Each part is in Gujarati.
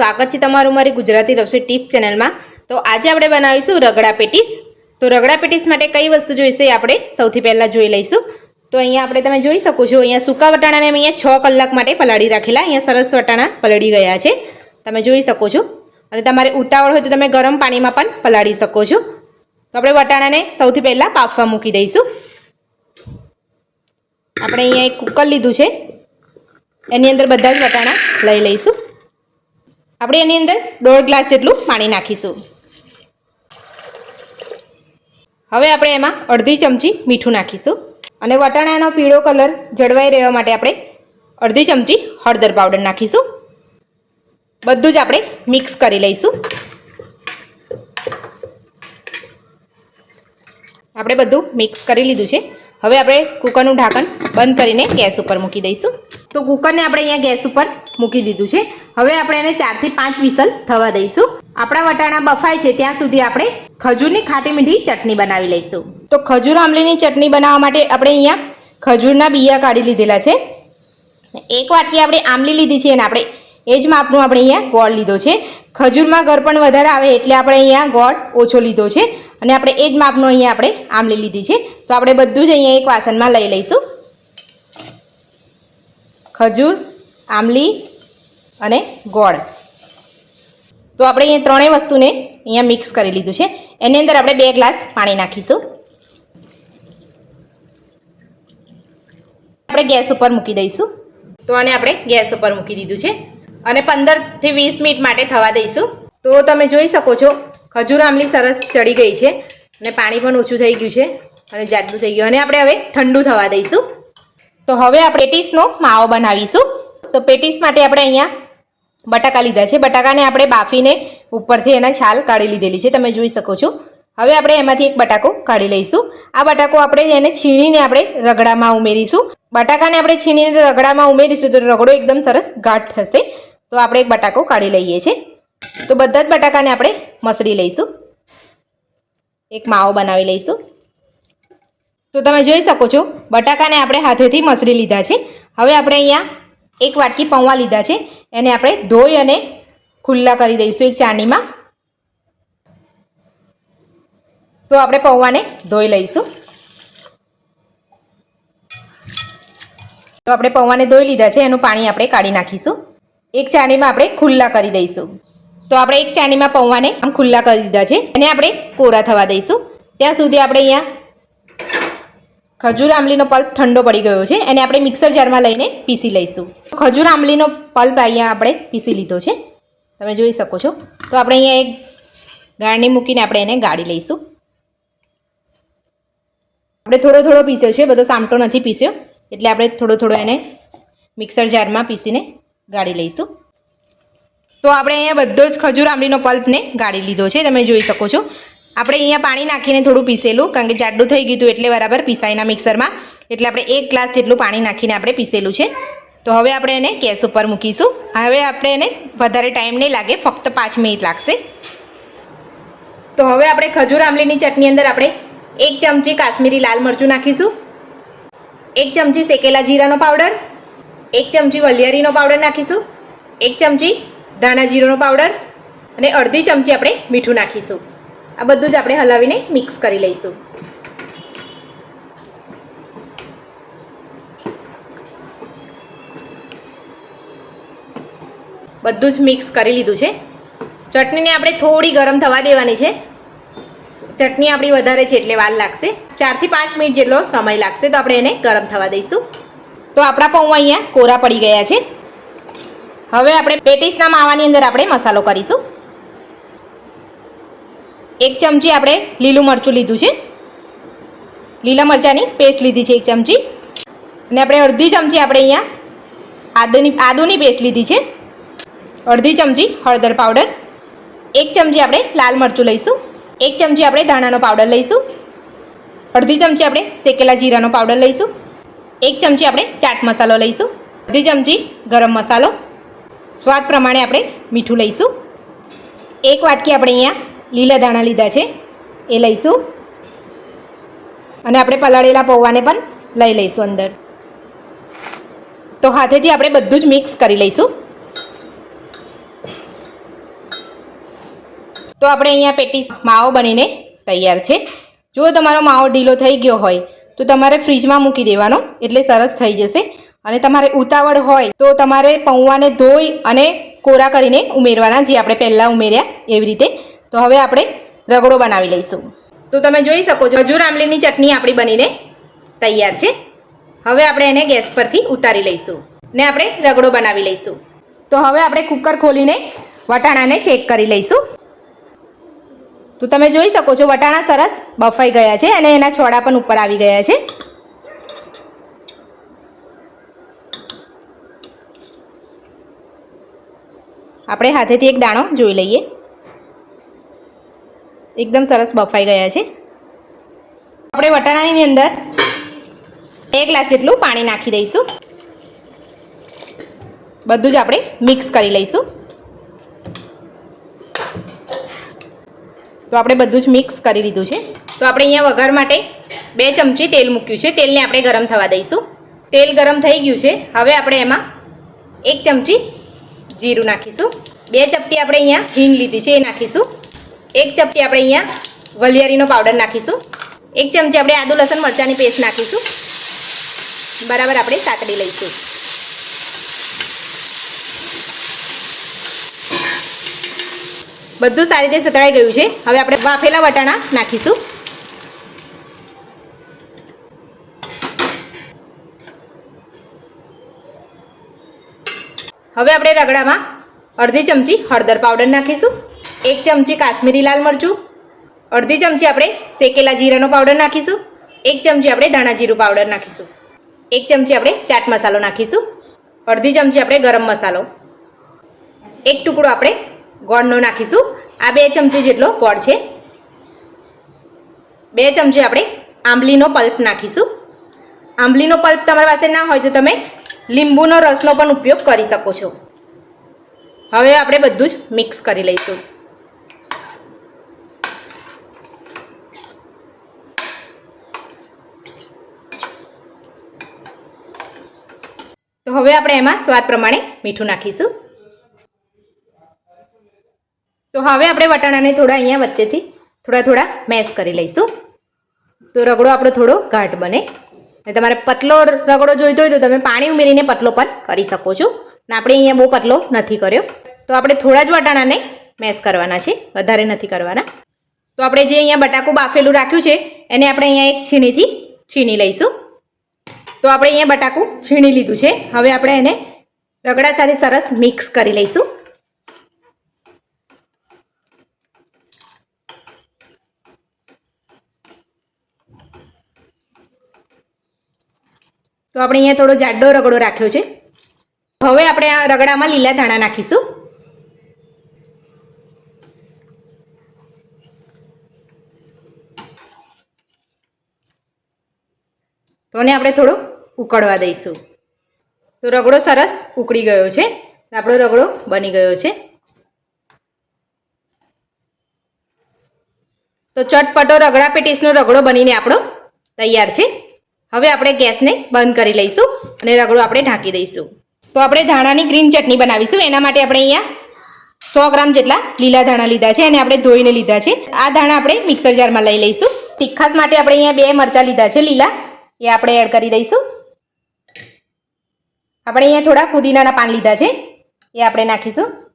સ્વાગત છે તમારું મારી ગુજરાતી રસોઈ ટિપ્સ ચેનલમાં. તો આજે આપણે બનાવીશું રગડા પેટીસ. તો રગડા પેટીસ માટે કઈ વસ્તુ જોઈશે આપણે સૌથી પહેલાં જોઈ લઈશું. તો અહીંયા આપણે તમે જોઈ શકો છો, અહીંયા સૂકા વટાણાને મેં અહીંયા છ કલાક માટે પલાળી રાખેલા. અહીંયા સરસ વટાણા પલળી ગયા છે. તમે જોઈ શકો છો. અને તમારે ઉતાવળ હોય તો તમે ગરમ પાણીમાં પણ પલાળી શકો છો. તો આપણે વટાણાને સૌથી પહેલાં બાફવા મૂકી દઈશું. આપણે અહીંયા એક કુકર લીધું છે. એની અંદર બધા જ વટાણા લઈ લઈશું. આપણે એની અંદર દોઢ ગ્લાસ જેટલું પાણી નાખીશું. હવે આપણે એમાં અડધી ચમચી મીઠું નાખીશું. અને વટાણાનો પીળો કલર જળવાઈ રહેવા માટે આપણે અડધી ચમચી હળદર પાવડર નાખીશું. બધું જ આપણે મિક્સ કરી લઈશું. આપણે બધું મિક્સ કરી લીધું છે. હવે આપણે કુકરનું ઢાંકણ બંધ કરીને ગેસ ઉપર મૂકી દઈશું. તો કુકરને આપણે અહીંયા ગેસ ઉપર મૂકી દીધું છે. હવે આપણે એને ચારથી પાંચ વિસલ થવા દઈશું. આપણા વટાણા બફાય છે, ત્યાં સુધી આપણે ખજૂરની ખાટી મીઠી ચટણી બનાવી લઈશું. તો ખજૂર આંબલીની ચટણી બનાવવા માટે આપણે અહીંયા ખજૂરના બિયા કાઢી લીધેલા છે. એક વાટકી આપણે આંબલી લીધી છે અને આપણે એ જ માપનું આપણે અહીંયા ગોળ લીધો છે. ખજૂરમાં ઘર પણ વધારે આવે એટલે આપણે અહીંયા ગોળ ઓછો લીધો છે. અને આપણે એ જ માપનું અહીંયા આપણે આંબલી લીધી છે. તો આપણે બધું જ અહીંયા એક વાસણમાં લઈ લઈશું. ખજૂર, આંબલી અને ગોળ. તો આપણે અહીંયા ત્રણેય વસ્તુને અહીંયા મિક્સ કરી લીધું છે. એની અંદર આપણે બે ગ્લાસ પાણી નાખીશું. આપણે ગેસ ઉપર મૂકી દઈશું. તો આને આપણે ગેસ ઉપર મૂકી દીધું છે. અને પંદરથી વીસ મિનિટ માટે થવા દઈશું. તો તમે જોઈ શકો છો, ખજૂર, આંબલી સરસ ચડી ગઈ છે. અને પાણી પણ ઓછું થઈ ગયું છે. અને જાડું થઈ ગયું. અને આપણે હવે ઠંડુ થવા દઈશું. તો હવે આપણે પેટીસનો માવો બનાવીશું. તો પેટીસ માટે આપણે અહીંયા બટાકા લીધા છે. બટાકાને આપણે બાફીને ઉપરથી એના છાલ કાઢી લીધેલી છે. તમે જોઈ શકો છો. હવે આપણે એમાંથી એક બટાકો કાઢી લઈશું. આ બટાકો આપણે એને છીણીને આપણે રગડામાં ઉમેરીશું. બટાકાને આપણે છીણીને રગડામાં ઉમેરીશું તો રગડો એકદમ સરસ ગાઢ થશે. તો આપણે એક બટાકો કાઢી લઈએ છીએ. તો બધા જ બટાકાને આપણે મસળી લઈશું. એક માવો બનાવી લઈશું. તો તમે જોઈ શકો છો, બટાકાને આપણે હાથેથી મસળી લીધા છે. હવે આપણે અહીંયા એક વાટકી પૌવા લીધા છે. એને આપણે ધોઈ અને ખુલ્લા કરી દઈશું એક ચાણીમાં તો આપણે પૌવાને ધોઈ લઈશું. તો આપણે પૌવાને ધોઈ લીધા છે, એનું પાણી આપણે કાઢી નાખીશું. એક ચાણીમાં આપણે ખુલ્લા કરી દઈશું. તો આપણે એક ચાણીમાં પૌવાને આમ ખુલ્લા કરી દીધા છે. એને આપણે કોરા થવા દઈશું. ત્યાં સુધી આપણે અહીંયા ખજૂર આંબલીનો પલ્પ ઠંડો પડી ગયો છે. એને આપણે મિક્સર જારમાં લઈને પીસી લઈશું. ખજૂર આંબલીનો પલ્પ અહીંયા આપણે પીસી લીધો છે. તમે જોઈ શકો છો. તો આપણે અહીંયા એક ગાળણી મૂકીને આપણે એને ગાળી લઈશું. આપણે થોડો થોડો પીસ્યો છે. બધો સામટો નથી પીસ્યો. એટલે આપણે થોડો થોડો એને મિક્સર જારમાં પીસીને ગાળી લઈશું. તો આપણે અહીંયા બધો જ ખજૂર આંબલીનો પલ્પને ગાળી લીધો છે. તમે જોઈ શકો છો. આપણે અહીંયા પાણી નાખીને થોડું પીસેલું, કારણ કે જાડું થઈ ગયું હતું એટલે બરાબર પીસાઈના મિક્સરમાં. એટલે આપણે એક ગ્લાસ જેટલું પાણી નાખીને આપણે પીસેલું છે. તો હવે આપણે એને ગેસ ઉપર મૂકીશું. હવે આપણે એને વધારે ટાઈમ નહીં લાગે, ફક્ત પાંચ મિનિટ લાગશે. તો હવે આપણે ખજૂર આંબલીની ચટની અંદર આપણે એક ચમચી કાશ્મીરી લાલ મરચું નાખીશું. એક ચમચી શેકેલા જીરાનો પાવડર. એક ચમચી વલિયારીનો પાવડર નાખીશું. એક ચમચી ધાણા જીરોનો પાવડર. અને અડધી ચમચી આપણે મીઠું નાખીશું. આ બધું જ આપણે હલાવીને મિક્સ કરી લઈશું. બધું જ મિક્સ કરી લીધું છે. ચટણીને આપણે થોડી ગરમ થવા દેવાની છે. ચટણી આપણી વધારે છે એટલે વાર લાગશે. ચારથી પાંચ મિનિટ જેટલો સમય લાગશે તો આપણે એને ગરમ થવા દઈશું. તો આપણા પૌવા અહીંયા કોરા પડી ગયા છે. હવે આપણે પેટીસના માવાની અંદર આપણે મસાલો કરીશું. એક ચમચી આપણે લીલું મરચું લીધું છે. લીલા મરચાંની પેસ્ટ લીધી છે એક ચમચી. અને આપણે અડધી ચમચી આપણે અહીંયા આદુની આદુની પેસ્ટ લીધી છે. અડધી ચમચી હળદર પાવડર એક ચમચી આપણે લાલ મરચું લઈશું. એક ચમચી આપણે ધાણાનો પાવડર લઈશું. અડધી ચમચી આપણે શેકેલા જીરાનો પાવડર લઈશું. એક ચમચી આપણે ચાટ મસાલો લઈશું. અડધી ચમચી ગરમ મસાલો. સ્વાદ પ્રમાણે આપણે મીઠું લઈશું. એક વાટકી આપણે અહીંયા લીલા દાણા લીધા છે, એ લઈશું. અને આપણે પલાળેલા પૌવાને પણ લઈ લઈશું અંદર. તો હાથેથી આપણે બધું જ મિક્સ કરી લઈશું. તો આપણે અહીંયા પેટીસ માવો બનીને તૈયાર છે. જો તમારો માવો ઢીલો થઈ ગયો હોય, તો તમારે ફ્રીજમાં મૂકી દેવાનો, એટલે સરસ થઈ જશે. અને તમારે ઉતાવળ હોય, તો તમારે પૌવાને ધોઈ અને કોરા કરીને ઉમેરવાના, જે આપણે પહેલાં ઉમેર્યા એવી રીતે. તો હવે આપણે રગડો બનાવી લઈશું. તો તમે જોઈ શકો છો, હજુ આંબલીની ચટણી આપણી બનીને તૈયાર છે. હવે આપણે એને ગેસ પરથી ઉતારી લઈશું ને આપણે રગડો બનાવી લઈશું. તો હવે આપણે કુકર ખોલીને વટાણાને ચેક કરી લઈશું. તો તમે જોઈ શકો છો, વટાણા સરસ બફાઈ ગયા છે અને એના છોડા પણ ઉપર આવી ગયા છે. આપણે હાથેથી એક દાણો જોઈ લઈએ. એકદમ સરસ બફાઈ ગયા છે. આપણે વટાણાની અંદર એક ગ્લાસ જેટલું પાણી નાખી દઈશું. બધું જ આપણે મિક્સ કરી લઈશું. તો આપણે બધું જ મિક્સ કરી લીધું છે. તો આપણે અહીંયા વઘાર માટે બે ચમચી તેલ મૂક્યું છે. તેલને આપણે ગરમ થવા દઈશું. તેલ ગરમ થઈ ગયું છે. હવે આપણે એમાં એક ચમચી જીરું નાખીશું. બે ચપટી આપણે અહીંયા હિંગ લીધી છે એ નાખીશું. એક ચપટી આપણે અહીંયા વલિયારીનો પાવડર નાખીશું. એક ચમચી આપણે આદુ, લસણ, મરચાંની પેસ્ટ નાખીશું. બરાબર આપણે સાતડી લઈશું. બધું સારી રીતે સતળાઈ ગયું છે. હવે આપણે બાફેલા વટાણા નાખીશું. હવે આપણે રગડામાં અડધી ચમચી હળદર પાવડર નાખીશું. એક ચમચી કાશ્મીરી લાલ મરચું, અડધી ચમચી આપણે શેકેલા જીરાનો પાવડર નાખીશું, એક ચમચી આપણે ધાણા જીરું પાવડર નાખીશું, એક ચમચી આપણે ચાટ મસાલો નાખીશું, અડધી ચમચી આપણે ગરમ મસાલો, એક ટુકડો આપણે ગોળનો નાખીશું, આ બે ચમચી જેટલો ગોળ છે, બે ચમચી આપણે આંબલીનો પલ્પ નાખીશું, આંબલીનો પલ્પ તમારી પાસે ના હોય તો તમે લીંબુનો રસનો પણ ઉપયોગ કરી શકો છો, હવે આપણે બધું જ મિક્સ કરી લઈશું. હવે આપણે એમાં સ્વાદ પ્રમાણે મીઠું નાખીશું. તો હવે આપણે વટાણાને થોડા અહીંયા વચ્ચેથી થોડા થોડા મેશ કરી લઈશું. તો રગડો આપણો થોડો ઘાટ બને. અને તમારે પતલો રગડો જોઈતો હોય તો તમે પાણી ઉમેરીને પતલો પણ કરી શકો છો. ને આપણે અહીંયા બહુ પતલો નથી કર્યો. તો આપણે થોડા જ વટાણાને મેશ કરવાના છે. વધારે નથી કરવાના. તો આપણે જે અહીંયા બટાકું બાફેલું રાખ્યું છે, એને આપણે અહીંયા એક છીણીથી છીણી લઈશું. તો આપણે અહીંયા બટાકું છીણી લીધું છે. હવે આપણે એને રગડા સાથે સરસ મિક્સ કરી લઈશું. તો આપણે અહીંયા થોડો જાડો રગડો રાખ્યો છે. હવે આપણે આ રગડામાં લીલા ધાણા નાખીશું. તો ને આપણે થોડો ઉકળવા દઈશું. તો રગડો સરસ ઉકળી ગયો છે. આપણો રગડો બની ગયો છે. તો ચટપટો રગડા પેટીસનો રગડો બનીને આપણો તૈયાર છે. હવે આપણે ગેસને બંધ કરી લઈશું અને રગડો આપણે ઢાંકી દઈશું. તો આપણે ધાણાની ગ્રીન ચટણી બનાવીશું. એના માટે આપણે અહીંયા સો ગ્રામ જેટલા લીલા ધાણા લીધા છે અને આપણે ધોઈને લીધા છે. આ ધાણા આપણે મિક્સર જારમાં લઈ લઈશું. તીખાસ માટે આપણે અહીંયા બે મરચાં લીધા છે લીલા. એ આપણે એડ કરી દઈશું. આપણે અહીંયા થોડા ફુદીનાના પાન લીધા છે. એ આપણે નાખીશું.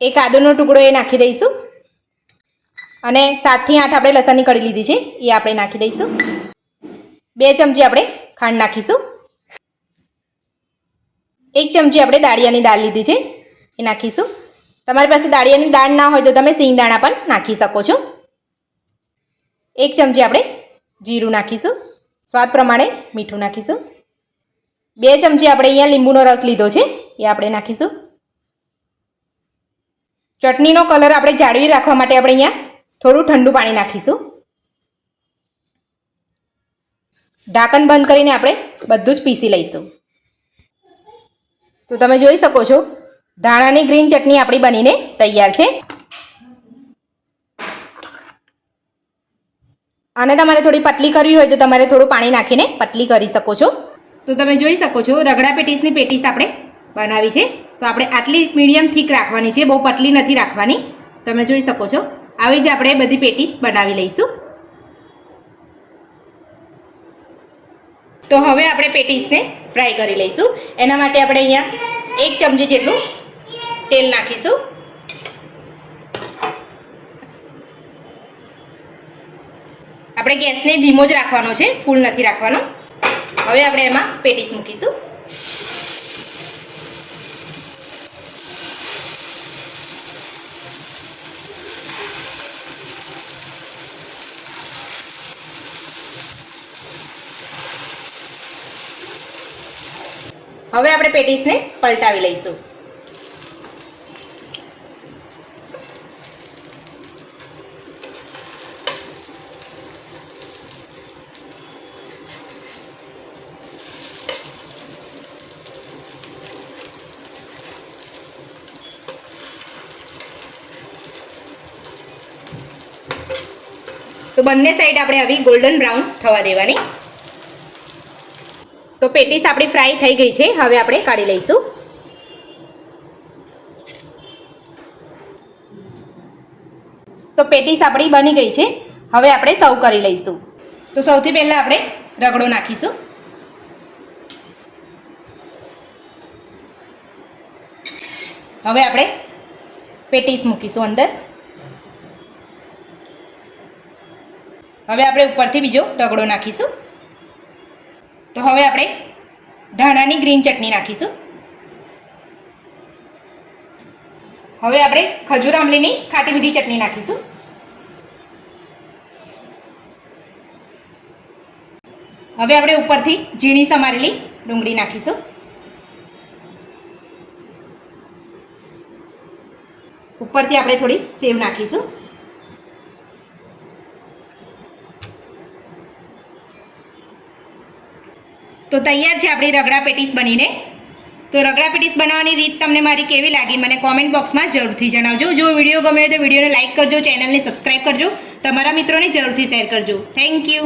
એક આદુનો ટુકડો એ નાખી દઈશું. અને સાતથી આઠ આપણે લસણની કઢી લીધી છે. એ આપણે નાખી દઈશું. બે ચમચી આપણે ખાંડ નાખીશું. એક ચમચી આપણે દાળિયાની દાળ લીધી છે. એ નાખીશું. તમારી પાસે દાળિયાની દાળ ના હોય તો તમે સિંગ દાણા પણ નાખી શકો છો. એક ચમચી આપણે જીરું નાખીશું. સ્વાદ પ્રમાણે મીઠું નાખીશું. બે ચમચી આપણે અહીંયા લીંબુનો રસ લીધો છે, એ આપણે નાખીશું. ચટણીનો કલર આપણે જાળવી રાખવા માટે આપણે અહીંયા થોડું ઠંડુ પાણી નાખીશું. ઢાંકણ બંધ કરીને આપણે બધું જ પીસી લઈશું. તો તમે જોઈ શકો છો, ધાણાની ગ્રીન ચટણી આપણી બનીને તૈયાર છે. અને તમારે થોડી પતલી કરવી હોય તો તમારે થોડું પાણી નાખીને પતલી કરી શકો છો. તો તમે જોઈ શકો છો, રગડા પેટીસની પેટીસ આપણે બનાવી છે. તો આપણે આટલી મીડિયમ થીક રાખવાની છે, બહુ પતલી નથી રાખવાની. તમે જોઈ શકો છો, આવી જ આપણે બધી પેટીસ બનાવી લઈશું. તો હવે આપણે પેટીસને ફ્રાય કરી લઈશું. એના માટે આપણે અહીંયા એક ચમચી જેટલું તેલ નાખીશું. આપણે ગેસને ધીમો જ રાખવાનો છે, ફૂલ નથી રાખવાનો. હવે આપણે એમાં પેટીસ મૂકીશું. હવે આપણે પેટીસને પલટાવી લઈશું. બંને સાઈડ આપણે આવી ગોલ્ડન બ્રાઉન થવા દેવાની. તો પેટીસ આપણી ફ્રાય થઈ ગઈ છે. હવે આપણે કાઢી લઈશું. તો પેટીસ આપણી બની ગઈ છે. હવે આપણે સર્વ કરી લઈશું. તો સૌથી પહેલાં આપણે રગડો નાખીશું. હવે આપણે પેટીસ મૂકીશું અંદર. હવે આપણે ઉપરથી બીજો રગડો નાખીશું. તો હવે આપણે ધાણાની ગ્રીન ચટણી નાખીશું. હવે આપણે ખજૂર આમલીની ખાટી મીઠી ચટણી નાખીશું. હવે આપણે ઉપરથી ઝીણી સમારેલી ડુંગળી નાખીશું. ઉપરથી આપણે થોડી સેવ નાખીશું. તો તૈયાર છે આપણી રગડા પેટીસ બનીને. તો રગડા પેટીસ બનાવવાની રીત તમને મારી કેવી લાગી મને કોમેન્ટ બોક્સમાં જરૂરથી જણાવજો. જો વીડિયો ગમે તો વિડીયોને લાઇક કરજો ચેનલને સબસ્ક્રાઇબ કરજો. તમારા મિત્રોને જરૂરથી શેર કરજો. Thank you